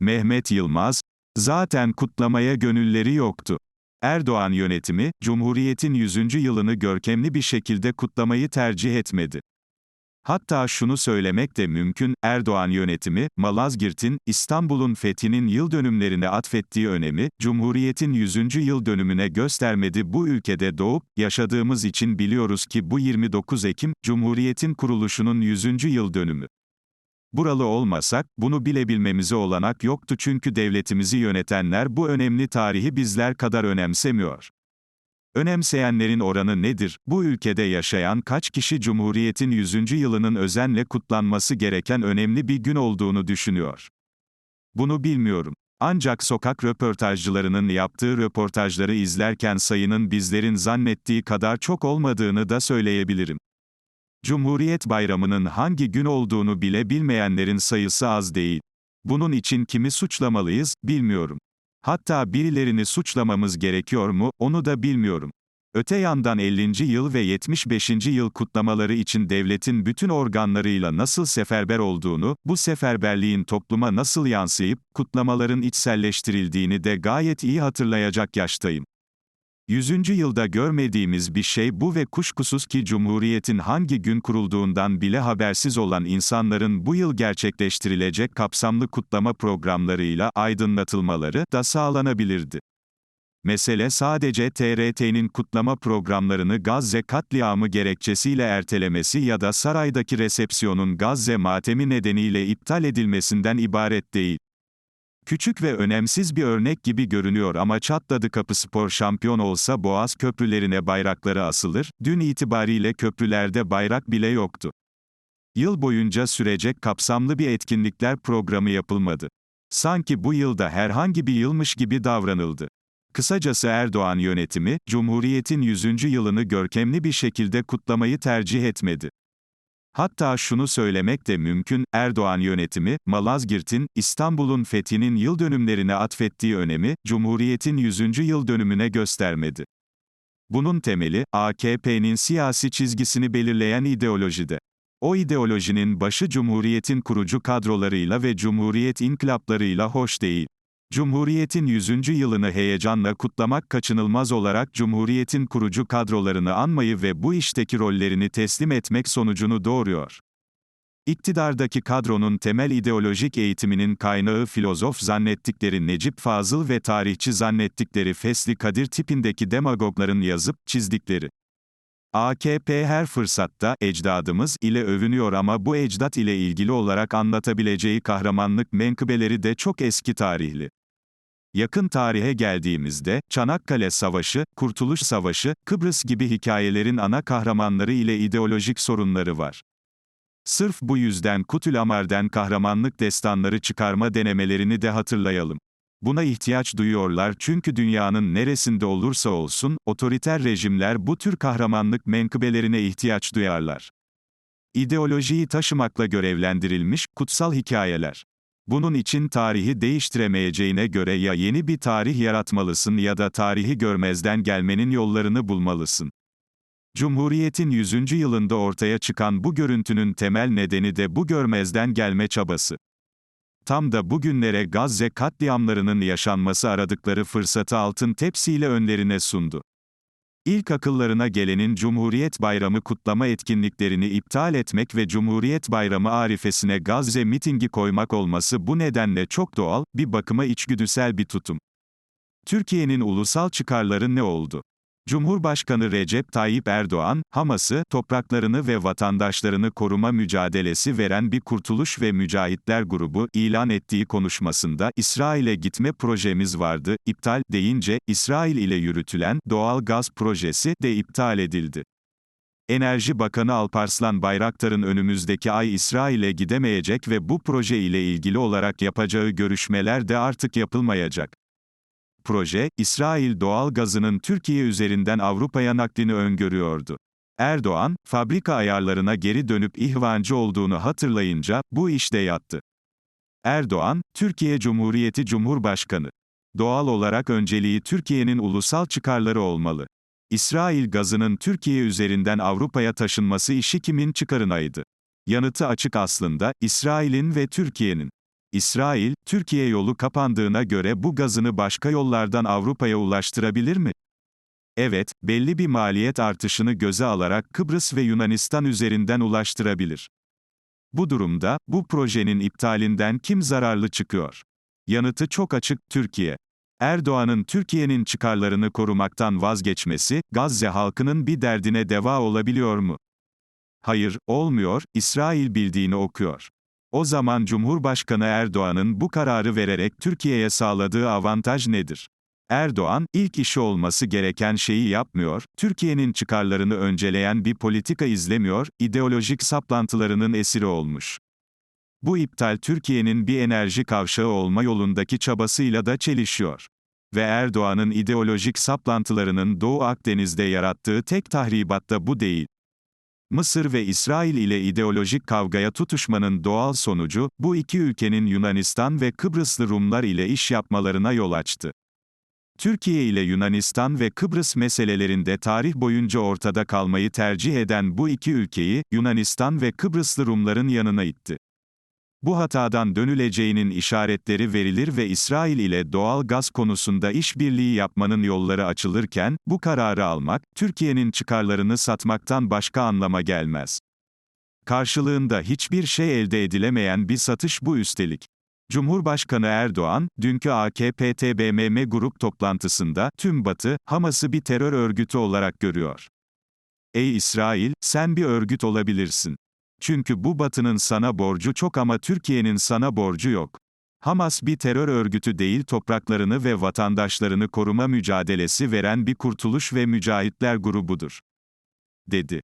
Mehmet Yılmaz, zaten kutlamaya gönülleri yoktu. Erdoğan yönetimi, Cumhuriyet'in 100. yılını görkemli bir şekilde kutlamayı tercih etmedi. Hatta şunu söylemek de mümkün, Erdoğan yönetimi, Malazgirt'in, İstanbul'un fethinin yıl dönümlerine atfettiği önemi, Cumhuriyet'in 100. yıl dönümüne göstermedi. Bu ülkede doğup, yaşadığımız için biliyoruz ki bu 29 Ekim, Cumhuriyet'in kuruluşunun 100. yıl dönümü. Buralı olmasak, bunu bilebilmemize olanak yoktu çünkü devletimizi yönetenler bu önemli tarihi bizler kadar önemsemiyor. Önemseyenlerin oranı nedir? Bu ülkede yaşayan kaç kişi Cumhuriyet'in 100. yılının özenle kutlanması gereken önemli bir gün olduğunu düşünüyor? Bunu bilmiyorum. Ancak sokak röportajcılarının yaptığı röportajları izlerken sayının bizlerin zannettiği kadar çok olmadığını da söyleyebilirim. Cumhuriyet Bayramı'nın hangi gün olduğunu bile bilmeyenlerin sayısı az değil. Bunun için kimi suçlamalıyız, bilmiyorum. Hatta birilerini suçlamamız gerekiyor mu, onu da bilmiyorum. Öte yandan 50. yıl ve 75. yıl kutlamaları için devletin bütün organlarıyla nasıl seferber olduğunu, bu seferberliğin topluma nasıl yansıyıp, kutlamaların içselleştirildiğini de gayet iyi hatırlayacak yaştayım. 100. yılda görmediğimiz bir şey bu ve kuşkusuz ki Cumhuriyet'in hangi gün kurulduğundan bile habersiz olan insanların bu yıl gerçekleştirilecek kapsamlı kutlama programlarıyla aydınlatılmaları da sağlanabilirdi. Mesele sadece TRT'nin kutlama programlarını Gazze katliamı gerekçesiyle ertelemesi ya da saraydaki resepsiyonun Gazze matemi nedeniyle iptal edilmesinden ibaret değil. Küçük ve önemsiz bir örnek gibi görünüyor ama Çatladı Kapı Spor şampiyon olsa Boğaz köprülerine bayrakları asılır, dün itibariyle köprülerde bayrak bile yoktu. Yıl boyunca sürecek kapsamlı bir etkinlikler programı yapılmadı. Sanki bu yılda herhangi bir yılmış gibi davranıldı. Kısacası Erdoğan yönetimi, Cumhuriyet'in 100. yılını görkemli bir şekilde kutlamayı tercih etmedi. Hatta şunu söylemek de mümkün, Erdoğan yönetimi, Malazgirt'in, İstanbul'un fethinin yıl dönümlerine atfettiği önemi, Cumhuriyet'in 100. yıl dönümüne göstermedi. Bunun temeli, AKP'nin siyasi çizgisini belirleyen ideolojide. O ideolojinin başı Cumhuriyet'in kurucu kadrolarıyla ve Cumhuriyet inkılaplarıyla hoş değil. Cumhuriyet'in 100. yılını heyecanla kutlamak kaçınılmaz olarak Cumhuriyet'in kurucu kadrolarını anmayı ve bu işteki rollerini teslim etmek sonucunu doğuruyor. İktidardaki kadronun temel ideolojik eğitiminin kaynağı filozof zannettikleri Necip Fazıl ve tarihçi zannettikleri Fesli Kadir tipindeki demagogların yazıp çizdikleri. AKP her fırsatta ecdadımız ile övünüyor ama bu ecdat ile ilgili olarak anlatabileceği kahramanlık menkıbeleri de çok eski tarihli. Yakın tarihe geldiğimizde, Çanakkale Savaşı, Kurtuluş Savaşı, Kıbrıs gibi hikayelerin ana kahramanları ile ideolojik sorunları var. Sırf bu yüzden Kutül Amar'den kahramanlık destanları çıkarma denemelerini de hatırlayalım. Buna ihtiyaç duyuyorlar çünkü dünyanın neresinde olursa olsun, otoriter rejimler bu tür kahramanlık menkıbelerine ihtiyaç duyarlar. İdeolojiyi taşımakla görevlendirilmiş, kutsal hikayeler. Bunun için tarihi değiştiremeyeceğine göre ya yeni bir tarih yaratmalısın ya da tarihi görmezden gelmenin yollarını bulmalısın. Cumhuriyetin 100. yılında ortaya çıkan bu görüntünün temel nedeni de bu görmezden gelme çabası. Tam da bugünlere Gazze katliamlarının yaşanması aradıkları fırsatı altın tepsiyle önlerine sundu. İlk akıllarına gelenin Cumhuriyet Bayramı kutlama etkinliklerini iptal etmek ve Cumhuriyet Bayramı arifesine Gazze mitingi koymak olması bu nedenle çok doğal, bir bakıma içgüdüsel bir tutum. Türkiye'nin ulusal çıkarları ne oldu? Cumhurbaşkanı Recep Tayyip Erdoğan, Hamas'ı, topraklarını ve vatandaşlarını koruma mücadelesi veren bir kurtuluş ve mücahitler grubu, ilan ettiği konuşmasında, İsrail'e gitme projemiz vardı, iptal, deyince, İsrail ile yürütülen, doğal gaz projesi, de iptal edildi. Enerji Bakanı Alparslan Bayraktar'ın önümüzdeki ay İsrail'e gidemeyecek ve bu proje ile ilgili olarak yapacağı görüşmeler de artık yapılmayacak proje, İsrail doğal gazının Türkiye üzerinden Avrupa'ya naklini öngörüyordu. Erdoğan, fabrika ayarlarına geri dönüp ihvancı olduğunu hatırlayınca, bu işte yattı. Erdoğan, Türkiye Cumhuriyeti Cumhurbaşkanı. Doğal olarak önceliği Türkiye'nin ulusal çıkarları olmalı. İsrail gazının Türkiye üzerinden Avrupa'ya taşınması işi kimin çıkarınaydı? Yanıtı açık aslında, İsrail'in ve Türkiye'nin. İsrail, Türkiye yolu kapandığına göre bu gazını başka yollardan Avrupa'ya ulaştırabilir mi? Evet, belli bir maliyet artışını göze alarak Kıbrıs ve Yunanistan üzerinden ulaştırabilir. Bu durumda, bu projenin iptalinden kim zararlı çıkıyor? Yanıtı çok açık, Türkiye. Erdoğan'ın Türkiye'nin çıkarlarını korumaktan vazgeçmesi, Gazze halkının bir derdine deva olabiliyor mu? Hayır, olmuyor, İsrail bildiğini okuyor. O zaman Cumhurbaşkanı Erdoğan'ın bu kararı vererek Türkiye'ye sağladığı avantaj nedir? Erdoğan, ilk işi olması gereken şeyi yapmıyor, Türkiye'nin çıkarlarını önceleyen bir politika izlemiyor, ideolojik saplantılarının esiri olmuş. Bu iptal Türkiye'nin bir enerji kavşağı olma yolundaki çabasıyla da çelişiyor. Ve Erdoğan'ın ideolojik saplantılarının Doğu Akdeniz'de yarattığı tek tahribat da bu değil. Mısır ve İsrail ile ideolojik kavgaya tutuşmanın doğal sonucu, bu iki ülkenin Yunanistan ve Kıbrıslı Rumlar ile iş yapmalarına yol açtı. Türkiye ile Yunanistan ve Kıbrıs meselelerinde tarih boyunca ortada kalmayı tercih eden bu iki ülkeyi, Yunanistan ve Kıbrıslı Rumların yanına itti. Bu hatadan dönüleceğinin işaretleri verilir ve İsrail ile doğal gaz konusunda işbirliği yapmanın yolları açılırken, bu kararı almak, Türkiye'nin çıkarlarını satmaktan başka anlama gelmez. Karşılığında hiçbir şey elde edilemeyen bir satış bu üstelik. Cumhurbaşkanı Erdoğan, dünkü AKP-TBMM grup toplantısında, tüm Batı, Hamas'ı bir terör örgütü olarak görüyor. Ey İsrail, sen bir örgüt olabilirsin. Çünkü bu Batı'nın sana borcu çok ama Türkiye'nin sana borcu yok. Hamas bir terör örgütü değil topraklarını ve vatandaşlarını koruma mücadelesi veren bir kurtuluş ve mücahitler grubudur. dedi.